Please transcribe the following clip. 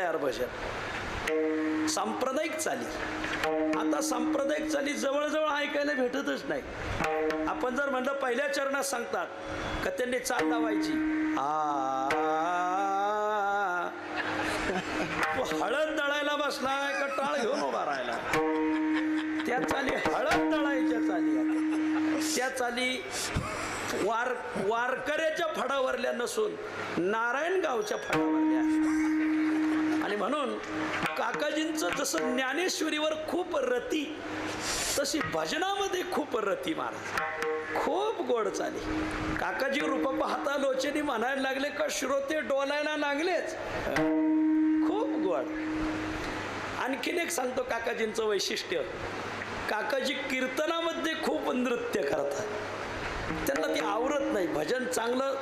तयार भजन सांप्रदायिक चाली आता सांप्रदायिक चाली जवळजवळ ऐकायला भेटतच नाही आपण जर म्हणलं पहिल्या चरणात सांगतात का त्यांनी चाल लावायची हळद दळायला बसलाय का टाळ घेऊन उभा राहिला त्या चाली हळद दळायच्या चाली त्या चाली वार वारकऱ्याच्या फडावरल्या नसून नारायणगावच्या फडावरल्या म्हणून काकाजींचं जसं ज्ञानेश्वरीवर खूप रती तशी भजनामध्ये खूप रती महाराज. खूप गोड चाली. काकाजी रूप पाहता लोचनी म्हणायला लागले का श्रोते डोलायला लागलेच? खूप गोड. आणखीन एक सांगतो काकाजींचं वैशिष्ट्य. काकाजी कीर्तनामध्ये खूप नृत्य करतात. त्यांना ते आवरत नाही. भजन चांगलं